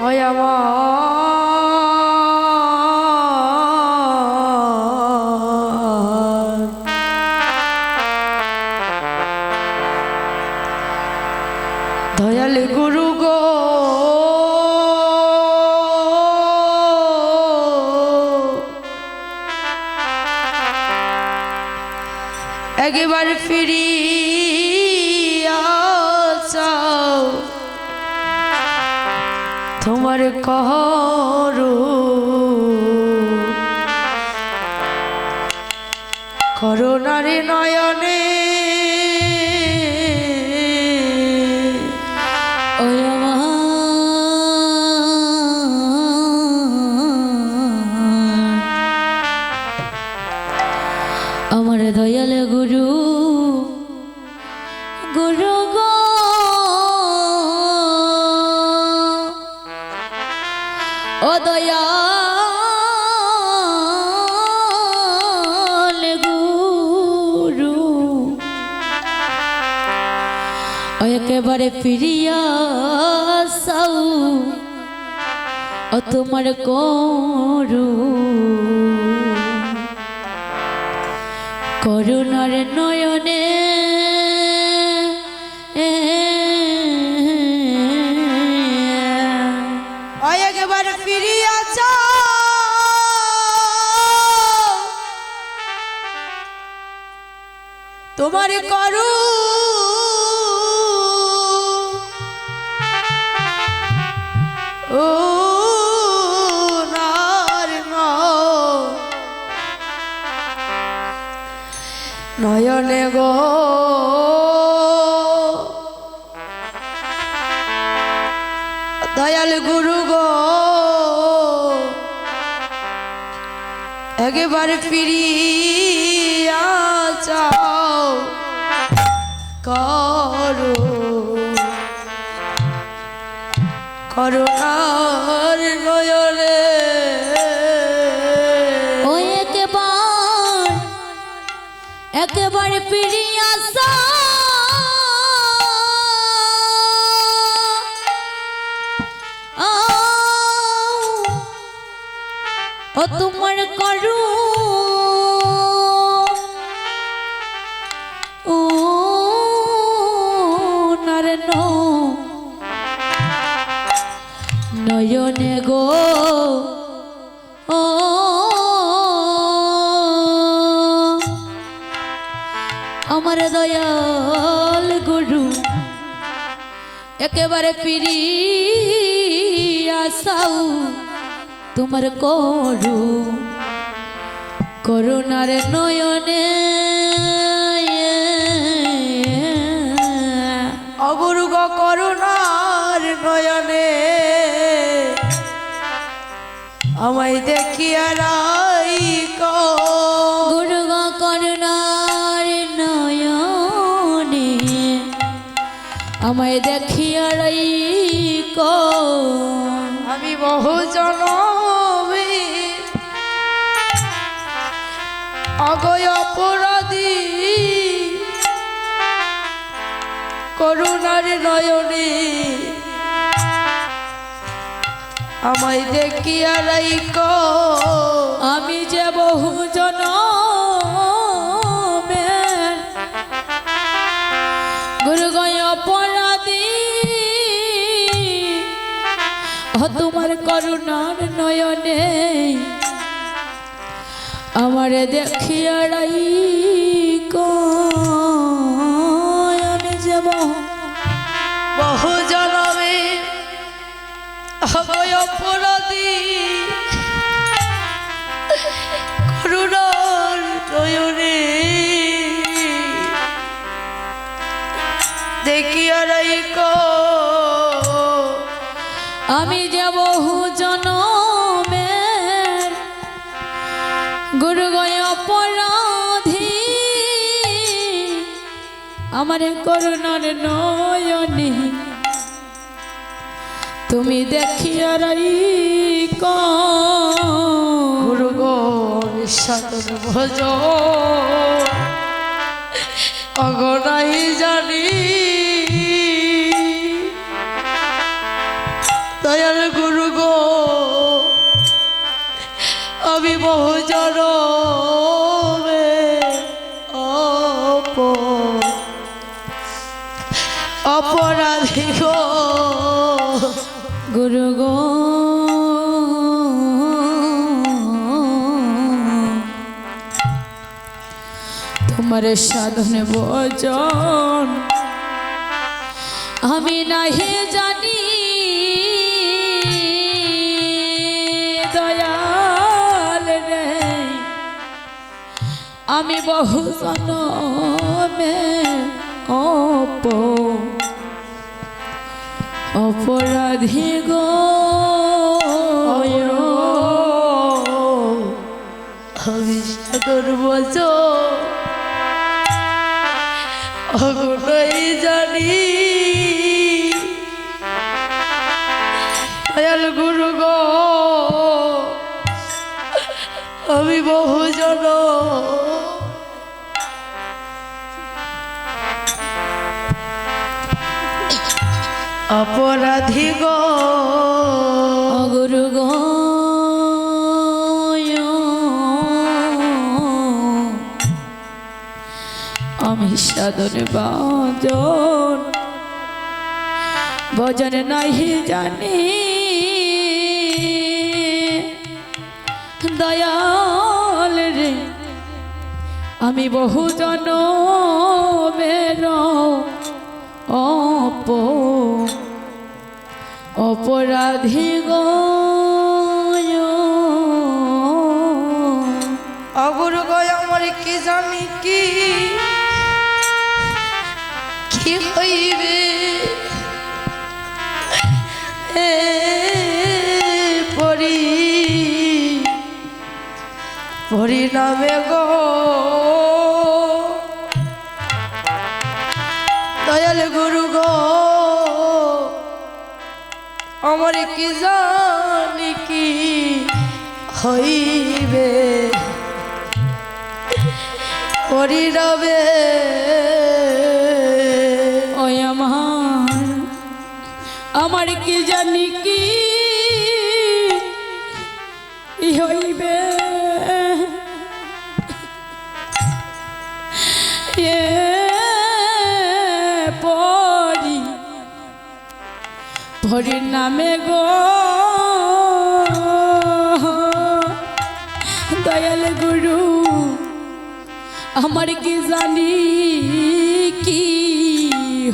হয় আমার। দয়াল গুরু গো। একবার ফিরিয়া তোমার করো। করোনারে নয়নে আমার আমার দয়াল গুরু গুরু গো। ও দয়াল গুরু। একেবারে ফিরিয়া সাউ ও তোমার করু। করুণার নয়নে নয়নে গো। দয়াল গুরু গো। একেবারে ফিরিয়া চাও করো। করুণার নয়নে ও তোমার করু আমার দয়াল গুরু। একেবারে পিরি আসাও তোমার করু। করুণার নয়নে অগুরু গো করুণার নয়নে আমায় দেখিয়া রাই কো আমায় দেখিয়া আমি বহু জনমে অগয় অপরাধী। করুণার নয়নে আমায় দেখিয়া রাইক। আমি যে বহু জন তোমার করুণার নয়নে আমার দেখিয়া রাই আমি যে বহু আমার করুণার নয়নে। তুমি দেখিয়া রাই গুরু গো ভজ। অগনাই জানি। দয়া দয়াল গুরু গো আমি বহু জনমে অপরাধী গো। গুরু গো। তোমার সাধনে বচন আমি নাহি জানি। দয়াল রে, আমি বহু জনমে অপ অপরাধী গো আমি সাগর অগুনই জানি। গুরু গো আমি বহু জন। অপরাধী গো। অগুরু গো আমি সাধনে বাজন ভজন নাহি জানি। দয়াল রে, আমি বহু জন বের অপ অপরাধী গো অগুরু গো আমার কি জানি কি? কি হইবে? পরি পরিণামে গো আমার কি জানি কি হইবে? করি ওই আমার আমার কি জানি কি হইবে? পরির নামে গো। দয়াল গুরু, আমার কি জানি কি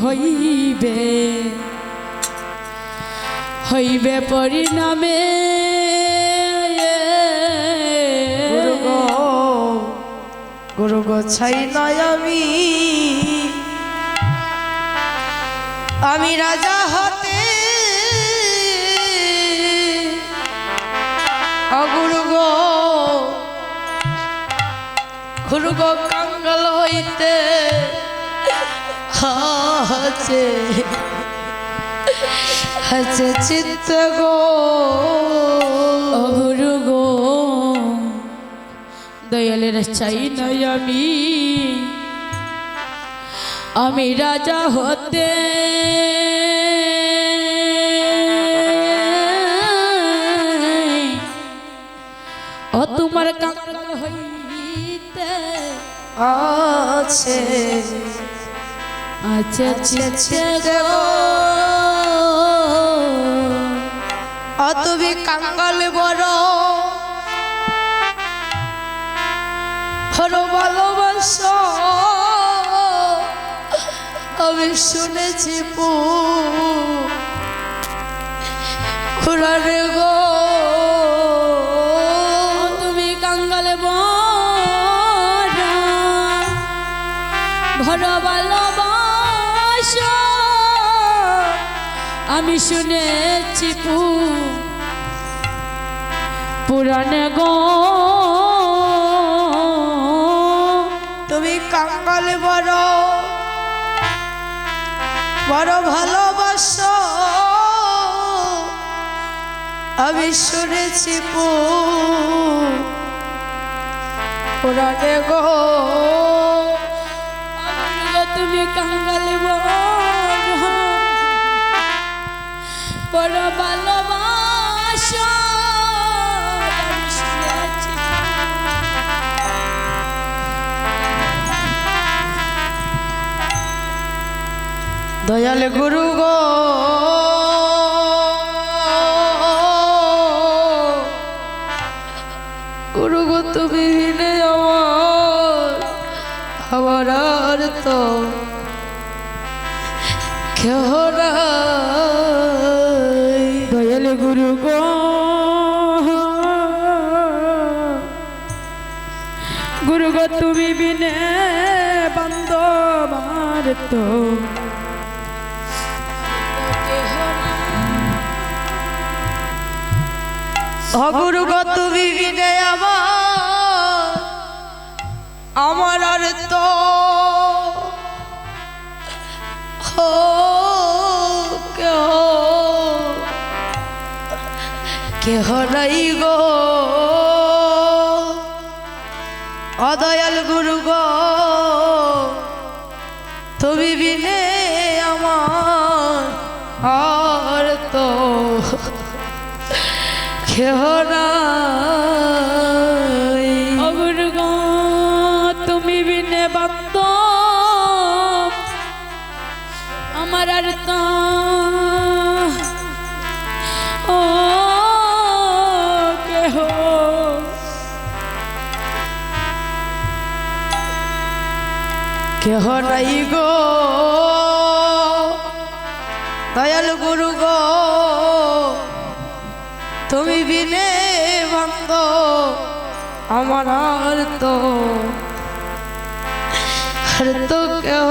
হইবে? হইবে পরিণামে। গুরু গো ছাই নয় আমি। আমি রাজা হতে গুরু গো কাঙ্গাল হইতে আছে। আছে চিত্ত গো অগুরু গো। দয়ালের চাই নয় আমি। আমি রাজা হতে। ও তোমার কাঙ্গাল হইতে আছে। আছে চিত্তে গো অতবি কাঙ্গাল বড়। হর ভালোবাস। আমি শুনেছি পু খুড়ারে গো। আমি শুনেছি পু পুরাণে গো। তুমি কাঙ্গাল বড় বড় ভালোবাস। আমি শুনেছি পু পুরাণে গো। তুমি কাঙ্গাল বড় ভালোবাসা দয়াল গুরু গো গুরু গো তুমি আমার তো। দয়াল গুরু গো। গুরু গো তুমি বিনে বন্ধ মার তো। অগুরু গো তুমি বিনে আমার আমার আর তো। কেহ নাই গো। অদয়াল গুরু গো তুমি বিনে আমার তো কেহ নাই নাই গো। দয়াল গুরু গো তুমি বিনে ভাঙ্গ আমার আর তো আর তো কেহ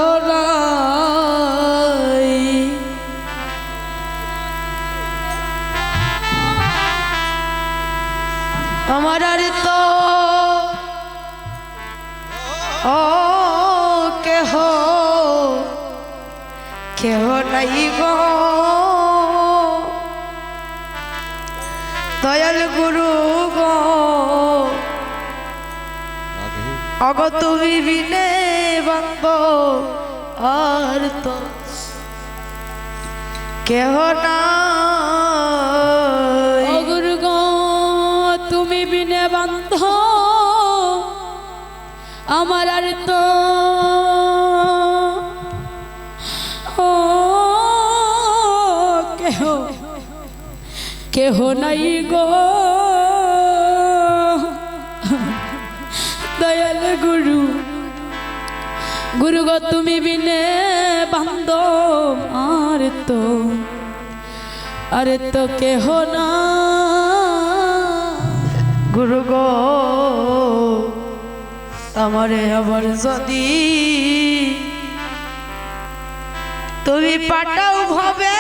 নাই দয়াল গুরু গো। অগ তুমি বিনে বন্ধ আর তো কেহ না গুরু গো, তুমি বিনে বান্ধ আমার আর তো কেহ নাই গো। দয়াল গুরু গুরু গো, তুমি বিনে বান্ধ আর তো, আরে তো কেহ না। গুরু গো, আমারে আবার যদি তুমি পাঠাও ভাবে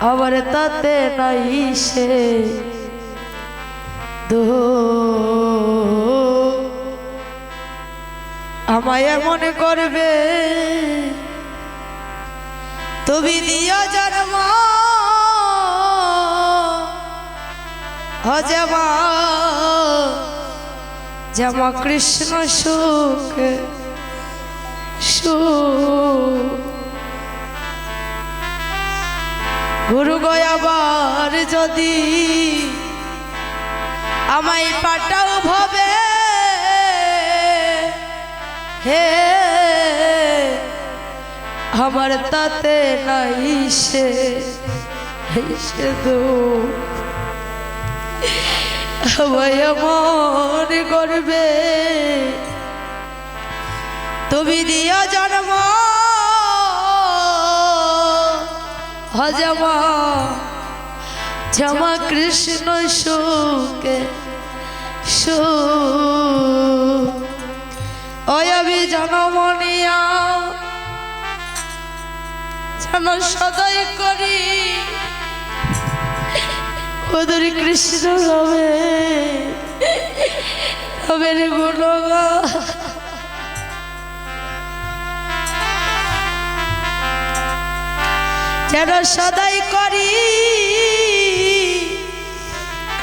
আবার তাতে নাই সে দো আমায় মনে করবে, তুমি দিও জন্ম। হজমা যেমা কৃষ্ণ সুখ সুখ। গুরু গয়াবার যদি আমায় পাটাও ভবে, হে আমার তাতে নাই সে আমায় করবে। তুমি দিও জন্ম হজমা জমা কৃষ্ণ সুখে সুখ অয়বি জনমনিয়া যেন সদাই করি। ওদের কৃষ্ণ রবে রবের গুণগা যেন সদাই করি।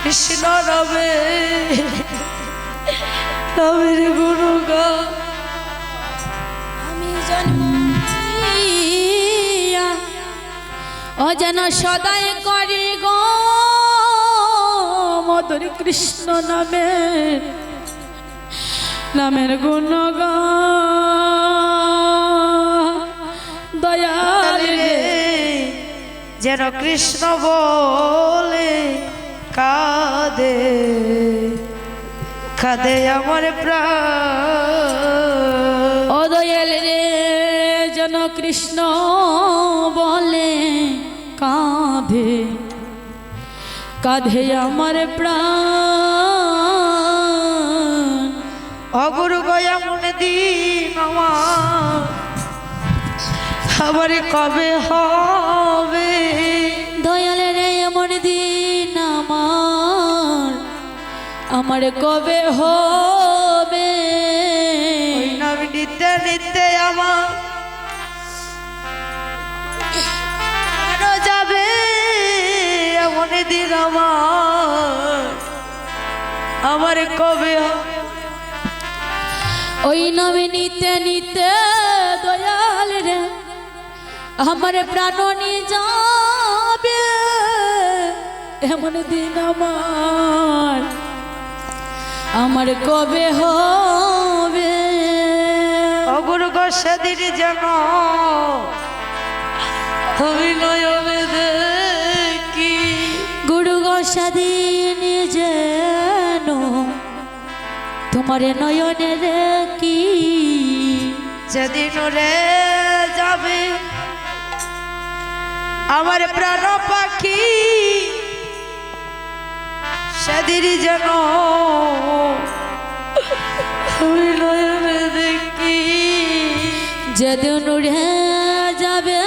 কৃষ্ণ রবে, রবের গুরু আমি জন্মিয়া ও যেন সদাই করি গো। মধুর কৃষ্ণ নামে, নামের গুণ দয়াল রে যেন কৃষ্ণ বলে কাঁদে কাঁদে আমার প্রাণ। ও রে যেন কৃষ্ণ বলে কাঁধে কাঁধে আমার প্রাণ। অগুরু গয়া মনে দিন আমার আবার কবে হবে আমার কবে হবে? নাম নিতে নিতে আমার আরও যাবে এমন দিন আমার। আমার কবে হবে? ওই নামে নিতে নিতে দয়াল রে আমার প্রাণ নিয়ে যাবে এমন দিন আমার। আমার কবে হবে? অগুরু গো সেদিন যেন তুমি নয়নে দেখি। গুরু গোসাদিন যেন তোমার নয়নে কি যেদিন রে যাবে আমার প্রাণ পাখি সেদিন যেন দেখি যেদিন উড়ে যাবে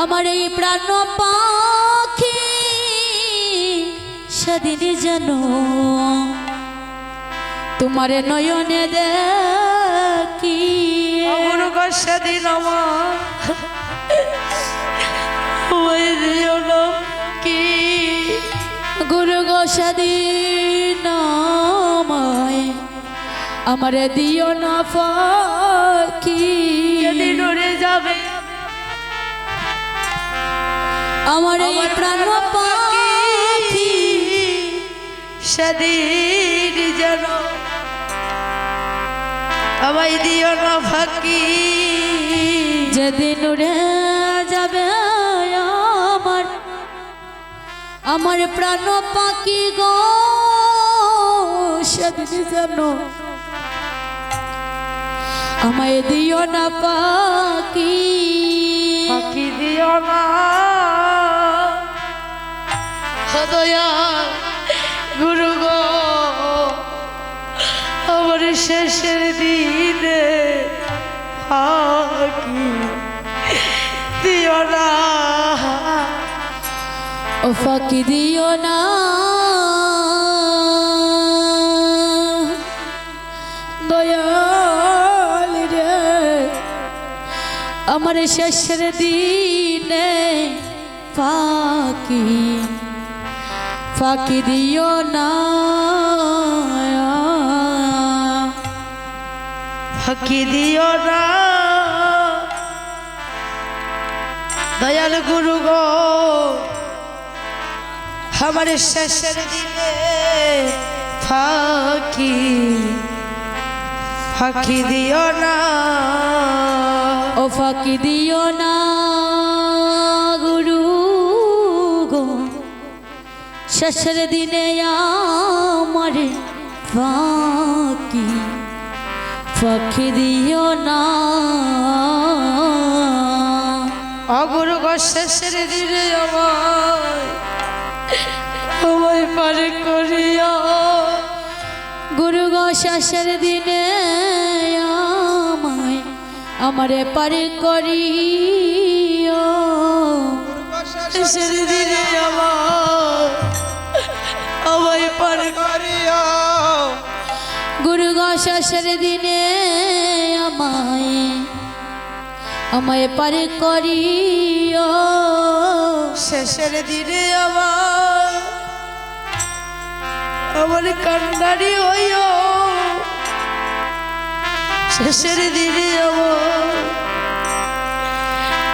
আমার এই প্রাণ পাখি সেদিন যেন তোমার নয়নে দেখি। সেদিন আমার ওই দিও না। গুরু গো সেদিন আমায় আমার দিও না যেদিন উড়ে যাবে। আমার এই প্রাণ পাখি সেদিন যেন আমায় দিও না ফাঁকি। যেদিন উড়ে আমার প্রাণ পাখি গো সেদিন যেন আমায় দিও না পাখি। ফাঁকি দিও না। হদয়া গুরু গো আমার শেষের দিনে ফাঁকি ও ফাঁকি দিও না। দয়াল রে, আমার শেষের দিনে ফাঁকি ফাঁকি দিও না। ফাঁকি দিও না। দয়াল গুরু গো আমার শেষের দিনে ফাঁকি ফাঁকি দিও না। ও ফাঁকি দিও না গুরু গো। শেষের দিনে আমার ফাঁকি ফাঁকি দিও না। অগুরু গো শেষের দিনে আমার আমায় পারে করিয়া। গুরু গো শেষের দিনে আমায় আমারে পারে শেষের দিনে আমায় পারে করিও গুরু গো শেষের দিনে আমায় আমায় পারে করিও শেষের দিনে আমার আমার কান্ডারি হইও। শেষের দিনে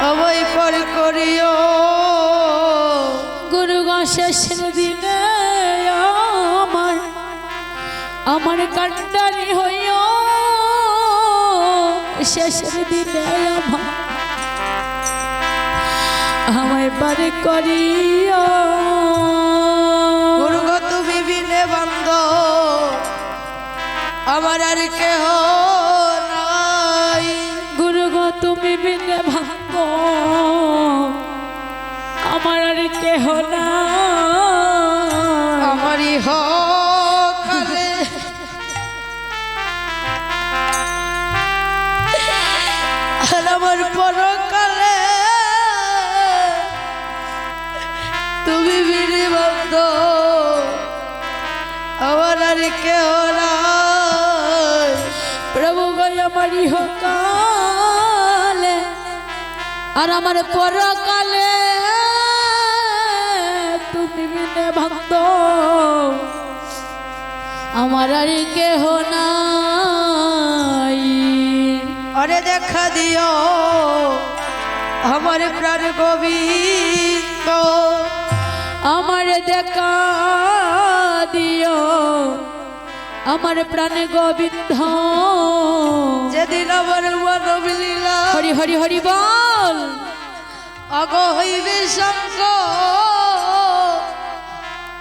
আমায় পর করিও। গুরু শেষের দিনে আমার আমার কান্ডারি হইও। শেষের দিনে আমার আমায় পারে করিও। বান্ধ। আমার আর কেহ নাই। গুরু গো তুমি বিনে ভাঙ্গ আমার আর কেহ না আর আমার পরকালে তুমি বিনে ভক্ত। আমার আর কেহ নাই। অরে দেখা দিও আমার প্রাণ গোবিন্দ। আমার দেখা দিও। আমার প্রাণ গোবিন্দ। যেদিন আমার মানব লীলা। হরি হরি হরি বল। অগ হইবে সঙ্গ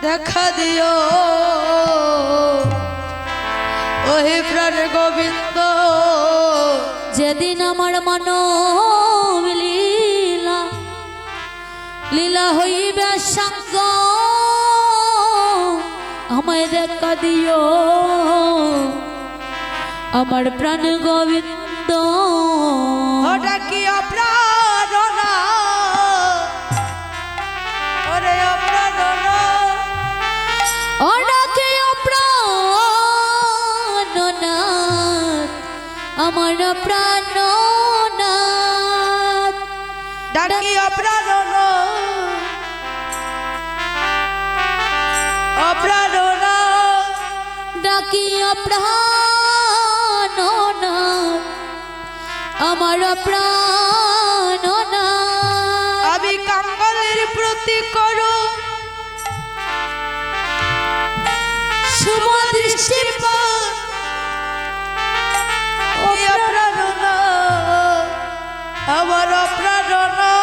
দেখা দিও। ওহে প্রাণ গোবিন্দ। যেদিন আমার মন লীলা লীলা হইবে সঙ্গ আমায় দেখা দিও। আমার প্রাণ গোবিন্দ। ওটা কি অপ্রাণনা? ওরে অপ্রাণনা। ওনাকে প্রাণনাথ আমার প্রাণনাথ ডাকি অপ্রাণনা? অপ্রাণনা। ডাকি প্রাণনাথ আমার প্রাণনাথ আমি কাঙ্গলের প্রতি করো। শুভ দৃষ্টি আমার অপ্রাণনা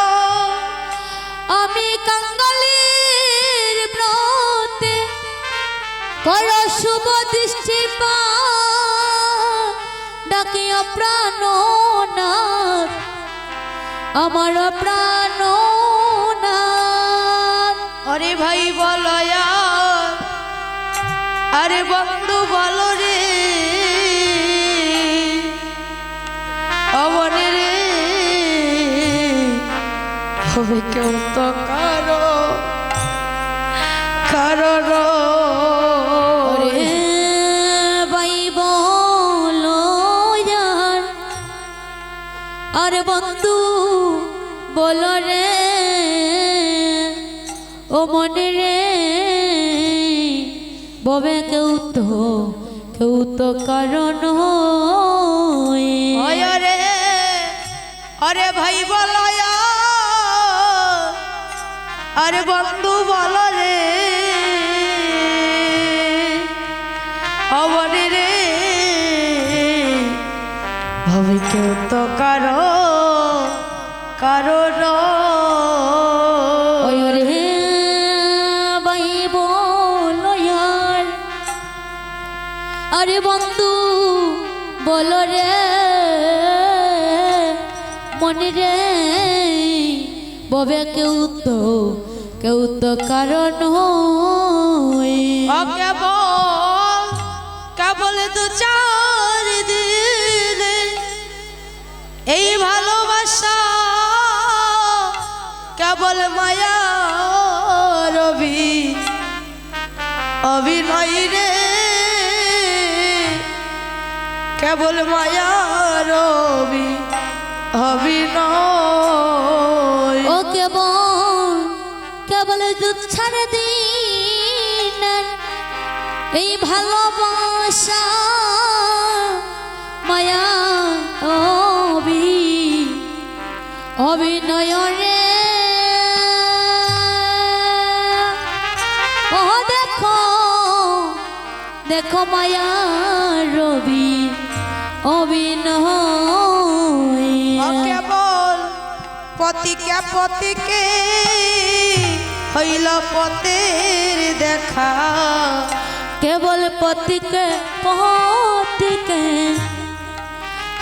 আমি কাঙ্গালের কর শুভ দৃষ্টি পা ডাকি প্রাণনাথ আমার প্রাণনাথ আরে ভাই বলয়া আরে বন্ধু বল রে অবনে রে। হবে কেউ তো কেউ তো কারণ রে আরে ভাই বলো আরে বন্ধু বল আরে বন্ধু, বলো রে, মনে রে, ববে কেউ তো কেউ তো কারণ কেবল কেবল দু চার দিনে এই ভালোবাসা কেবল মায়া রবি অভিনয় রে। কেবল মায়া রবি হবি ও কেবল কেবল দুচ্ছার দিন, এই ভালোবাসা মায়া অবি অভিনয় রে দেখো দেখো মায়া রবি অভিনয়। কেবল পতিকে পতিকে হইল পতের দেখা। কেবল পতিকে পতিকে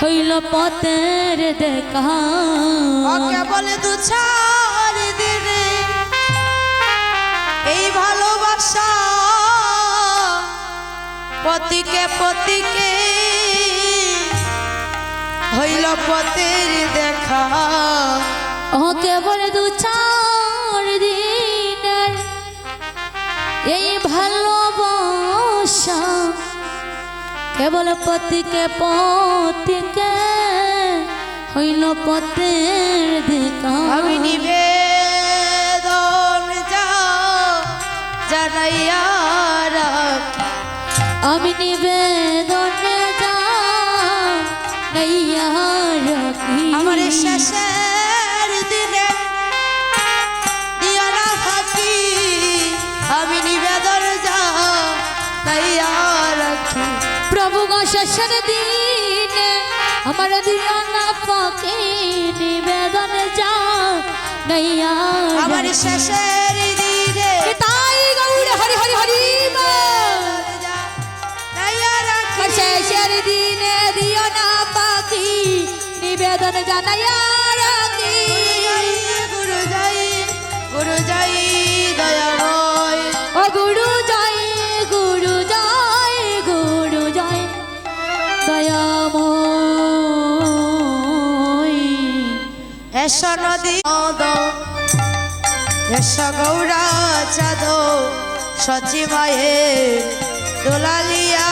হইল পতের দেখা। কেবল দু চার দিনে এই ভালোবাসা পতিকে পতিকে হইল পতের দেখা। ও কেবল দু চার দিনের এই ভালোবাসা। কেবল পতিকে পতিকে হইল পতের দেখা। আমি নিবেদন যা জানাইয়া আমি নিবেদন শেষের দিনে দিও না ফাঁকি আমি নিবেদন যা তাইয়া রাখি প্রভু গো শেষের দিনে আমার দিও না পাকে নিবেদন যা নাইয়া আমার। শেষের দিনে তাই গৌর হরি হরি হরি শেষের দিনে দিও না পাখি নিবেদন জানাইয়া রাখি। গুরু যাই গুরু যাই দয়াময় ও গুরু জয় গুরু জয় গুরু জয় দয়াময়। এস নদী এস গৌরা চাঁদ সচি মায়ের দোলালিয়া।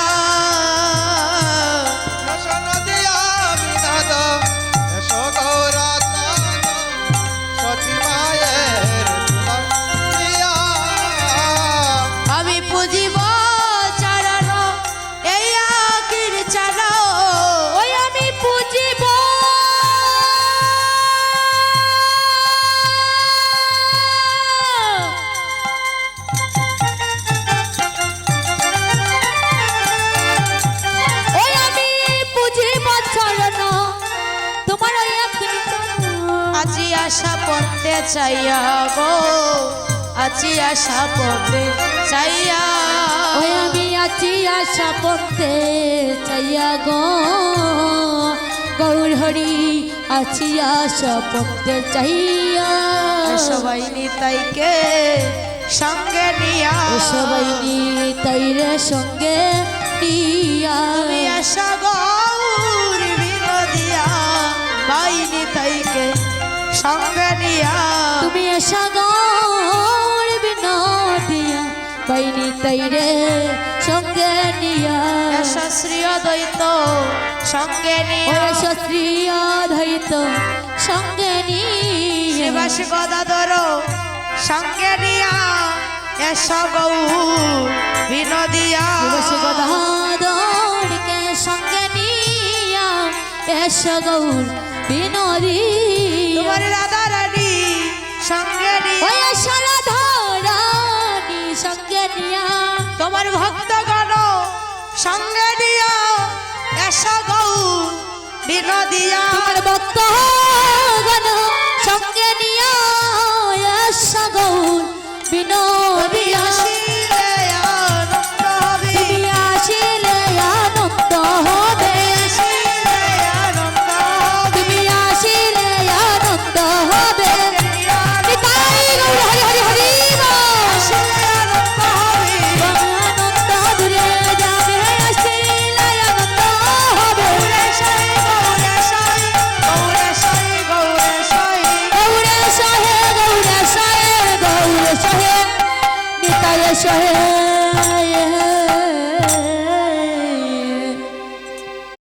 পড়তে চাইয়া গো আজি আশা পড়তে চাইয়া। ওই আমি আছি আশা পড়তে চাইয়া গো গৌর হরি আছি আশা পড়তে চাইয়া। সবাই নিতাইকে সঙ্গে নিয়া। সবাই তাইরে সঙ্গে নিয়া। আশা গৌর বিনোদিয়া বাই নিতাইকে সঙ্গে নিয়া তুমি এসা গৌর বিনোদিয়া বাইনি তাইরে সঙ্গে নিয়া। এসা শ্রী অদ্বৈত সঙ্গে নিয়া। শ্রী অধৈত সঙ্গে নিয়া। শিবাস গদাধর সঙ্গে নিয়া। এসা গৌর বিনোদিয়া। গদাধরকে সঙ্গে নিয়া। এস গৌর বিনোদী সঙ্গে দিয়া এসা গৌ বিনোদিয়া আমার ভক্ত গণ সঙ্গে দিয়া এসা গৌ বিনোদিয়া